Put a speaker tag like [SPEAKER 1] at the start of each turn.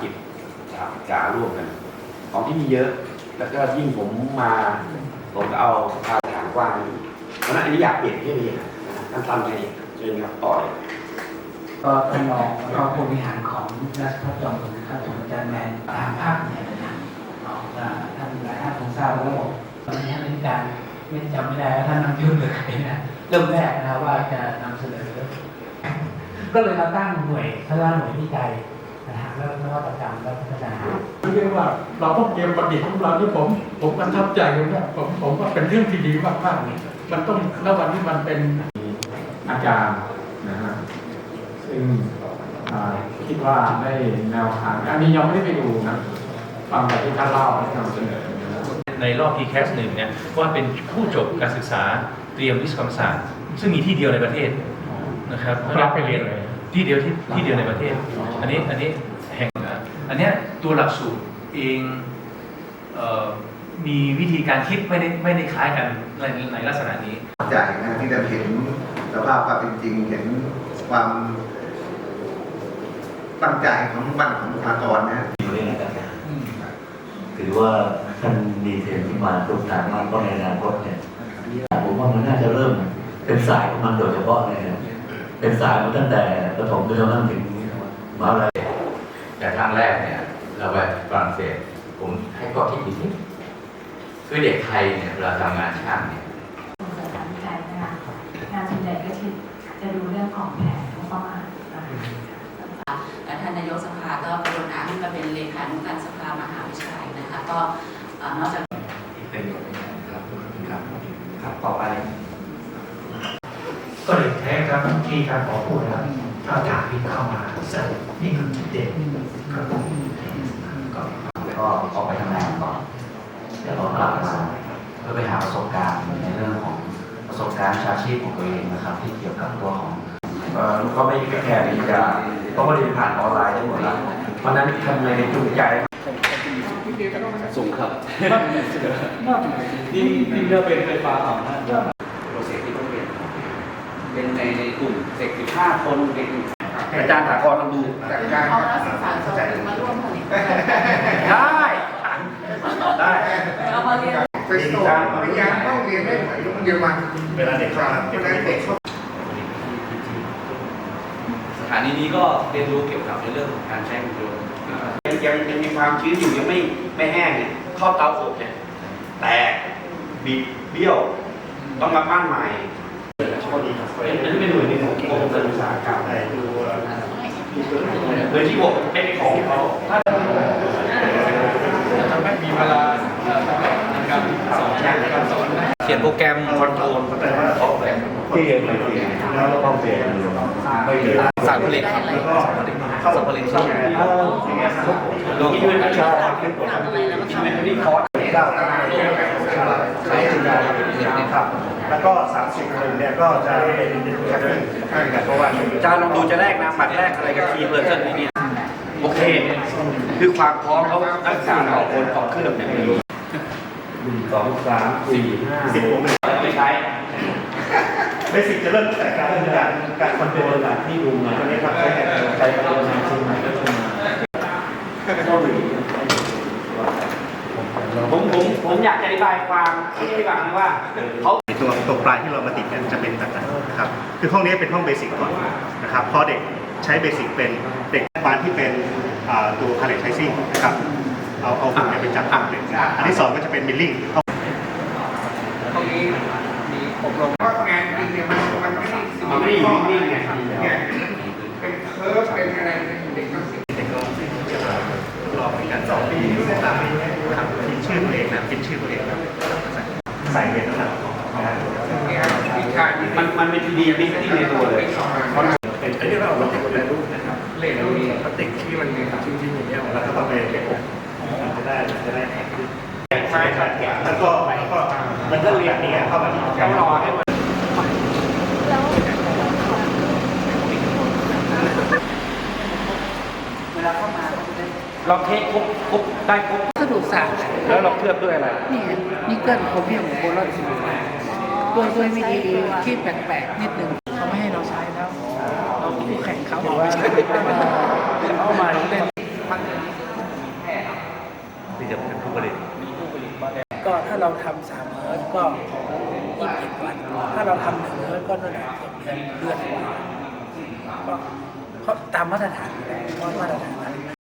[SPEAKER 1] กิจจาการร่วมกันของที่มีเยอะ แล้วก็ยิ่งผมมาผมก็เอาทางฐานกว้างเพราะนั้นอันนี้อยากเปลี่ยนที่นี่นะท่านทำไงเชิญครับต่อย
[SPEAKER 2] ก็ท่านรองแล้วก็ผู้บริหารของราชพัฒจอมพลนะครับของอาจารย์แมนทางภาคเหนือนะครับเนาะท่านหลายท่านคงทราบแล้วผมตอนนี้เป็นการไม่จำไม่ได้ว่าท่านนำยุ่งหรือใครนะเริ่มแรกนะว่าจะนำเสนอ ก็เลยมาตั้งหน่วยท่านว่าหน่วยวิจัย นะฮะแล้วนวัตกรรมและพัฒนา
[SPEAKER 3] เรียกว่าเราต้องเตรียมบัณฑิตของเราที่ผม ผมประทับใจเลยนะผมผมว่าเป็นเรื่องที่ดีมากๆเลยมันต้องแล้ววันนี้มันเป็น
[SPEAKER 4] อาจารย์นะฮะซึ่งอ่าคิดว่าได้แนวทางอันนี้ยังไม่ได้ไปดูนะฟังแต่ที่ท่านเล่าที่นำเสนอนะครับ
[SPEAKER 5] ในรอบ PCAS หนึ่งเนี่ยว่าเป็นผู้จบการศึกษาเตรียมวิศวกรรมศาสตร์ ซึ่งมีที่เดียวในประเทศนะครับ
[SPEAKER 4] รับไปเรียนเลย
[SPEAKER 5] ที่เดียวที่ที่เดียวในประเทศ อันนี้อันนี้แห่งอันเนี้ยตัวหลักสูตรเองเอ่อมีวิธีการคิดไม่ได้ไม่ได้คล้ายกันในในลักษณะนี้
[SPEAKER 6] ใจนะที่ได้เห็นสภาพความเป็นจริงเห็นความตั้งใจของบ้านของบุคลากรนะ
[SPEAKER 7] อยู่ในการงานถือว่าท่านมีเสียงที่มาทุกทางมากก็ในอนาคตเนี่ยผมว่ามันน่าจะเริ่มเป็นสายของมันโดยเฉพาะเลยนะ เป็นสายมาตั้งแต่ประถมจนกระทั่งถึงมหาวิทยาลัย
[SPEAKER 8] แต่ครั้งแรกเนี่ย เราไปฝรั่งเศสผมให้ข้อคิดอีกนิดคือเด็กไทยเนี่ยเวลาทำงานช่างเนี่ย
[SPEAKER 9] สถานวิจัยนะคะงานส่วนใหญ่ก็จะจะดูเรื่องของแผนงบประมาณนะคะ
[SPEAKER 10] และท่านนายกสภาก็กรุณาให้มาเป็นเลขานุการสภามหาวิทยาลัยนะคะก็เอ่อนอกจาก
[SPEAKER 1] อีกประโยชน์หนึงนะครับครับครับต่อไป
[SPEAKER 2] ก็เลยแท้ ครับที่การขอพูดแล้วก็ถามที่เข้ามาเสริมนี่คือจุดเด่นครับผมก็
[SPEAKER 11] แล้วก็ออกไปทำงานก่อนเดี๋ยวเรากลับมาเพื่อไปหาประสบการณ์ในเรื่องของประสบการณ์วิชาชีพของตัวเองนะครับ ที่เกี่ยวกับตัวของ
[SPEAKER 1] เอ่อก็ไม่แค่ที่จะต้องมาเรียนผ่านออนไลน์ได้หมดแล้วเพราะฉะนั้นทำไงจูงใจ
[SPEAKER 8] ส่งครับ
[SPEAKER 1] นี่นี่เลือกเป็นไฟฟ้าอ่อนนะ
[SPEAKER 8] โปรเซสที่ต้องเรียน เป็นในในกลุ่มเด็กสิบห้าคนเด็ก
[SPEAKER 1] อาจารย์ถากรลองดู
[SPEAKER 6] จากการ
[SPEAKER 10] เอานักศึกษาสองมาร่วมผลิต
[SPEAKER 1] ได้ได้
[SPEAKER 10] เอามาเรียน
[SPEAKER 6] เป็นโซนปริญญาต้องเรียนได้เหมือนเยอรมันเวลาเด็กครับเวลาเด็กเขา
[SPEAKER 8] สถานีนี้ก็เรียนรู้เกี่ยวกับในเรื่องของการใช้หุ่นยนต์
[SPEAKER 1] ยังยังยังมีความชื้นอยู่ยังไม่ไม่แห้งเนี่ยเข้าเตาอบเนี่ยแตกบิดเบี้ยว ต้องมาปั้นใหม่ อันนี้เป็นหน่วยหนึ่งของกรมการอุตสาหกรรมโดยที่บอกเป็นของเขาถ้า
[SPEAKER 3] ทำให้มีเวลาเอ่อในการสอนในการสอนได้
[SPEAKER 5] เขียนโปรแกรมคอนโทรล
[SPEAKER 6] ที่เรียนไปเรียนแล้วก็ต้องเรียนไม่เรียน
[SPEAKER 5] สารผลิตครับสารผลิตครับ
[SPEAKER 1] ลงที่ด้วยนะครั
[SPEAKER 10] ทำอะไรแล้วก็ทำ
[SPEAKER 1] ที่คอร์ส
[SPEAKER 6] เก้าใช้ จุฬาครับ แล้วก็สามสิบคนเนี่ยก็จะเป็นแคปปิ้งให้กันเพราะว่า
[SPEAKER 1] อาจารย์ลองดูจะแรกนะบัตรแรกอะไรกับคีย์เพอร์เซนนี่โอเค คือความพร้อมเขานักศึกษาต่อคนต่อเครื่องเนี่ยหนึ่งสองสามสี่ห้า
[SPEAKER 6] สิบผมเลย
[SPEAKER 1] ไม่ใช้
[SPEAKER 6] เบสิกจะเริ่มตั้งแต่การเริ่มการการคอนโทรลแบบที่ดูมาตอนนี้ครับใช้ใช้การงานชิ้นใหม่ก็คือ
[SPEAKER 1] ผมผมผม อยากจะอธิบายความที่ให้ฟังว่าเขา
[SPEAKER 6] ตัวตัวปลายที่เรามาติดกันจะเป็นแบบนั้นนะครับคือห้องนี้เป็นห้องเบสิกก่อนนะครับพอเด็กใช้เบสิกเป็นเด็กปานที่เป็นตัวคาเลชไชซิ่งนะครับเอาเอาหุ่นเนี่ยไปจับตั้งเลยอันที่สองก็จะเป็นมิ
[SPEAKER 3] ลลิ่งรงนี้มีอบรม
[SPEAKER 6] เพราะงานจริงเนี่ยมันมันไม่ได้
[SPEAKER 1] มันไม่ได้อยู่นิ่งๆไง
[SPEAKER 6] เป็นเคิร์ฟเป็นอะไรเด็กก็สิเด็กก็สิจะรอเป็นการสองปีสามปีนะครับพิมพ์ชื่อตัวเองนะพิมพ์ชื่อตัวเองนะใส่เรียน นะครับวิชา
[SPEAKER 1] มันมันเป็นทีดีลิสติ้งในตัวเลย
[SPEAKER 6] เป็นอันนี้เราเราติดในรูปนะครับเลขรูปพลาสติกที่มันมีชิ้นๆอย่างเงี้ยแล้วก็ต้องไปเลขหกจะได้จะได้แข็งขึ้นใช่ครับแล้วก็แล้วก็มันก็เรียนนี่ไงเข้ามาที่ต้องรอให้มัน
[SPEAKER 10] เวลาเข้ามาเขาจะได้
[SPEAKER 1] เราเทคครบครบได้ครบ
[SPEAKER 10] กระดูกสัตว์
[SPEAKER 1] แล้วเราเคลือบด้วยอะไร
[SPEAKER 10] นี่ไงนี่เกิลโครเมียมโบลอน ด้วยด้วยวิธีที่แปลกๆนิดนึงเขาไม่ให้เราใช้แล้ว เราคู่แข่งเขาเอาไปใช้เขามาเล่นพัก
[SPEAKER 5] ที่จะเป็นผู้ผลิต
[SPEAKER 2] ก็ถ้าเราทำสามเฮิร์ตก็ยี่สิบวันถ้าเราทำหนึ่งเฮิร์ตก็นั่นแหละเดือนเดือนกว่าก็เพราะตามมาตรฐานอยู่แล้วเพราะมาตรฐาน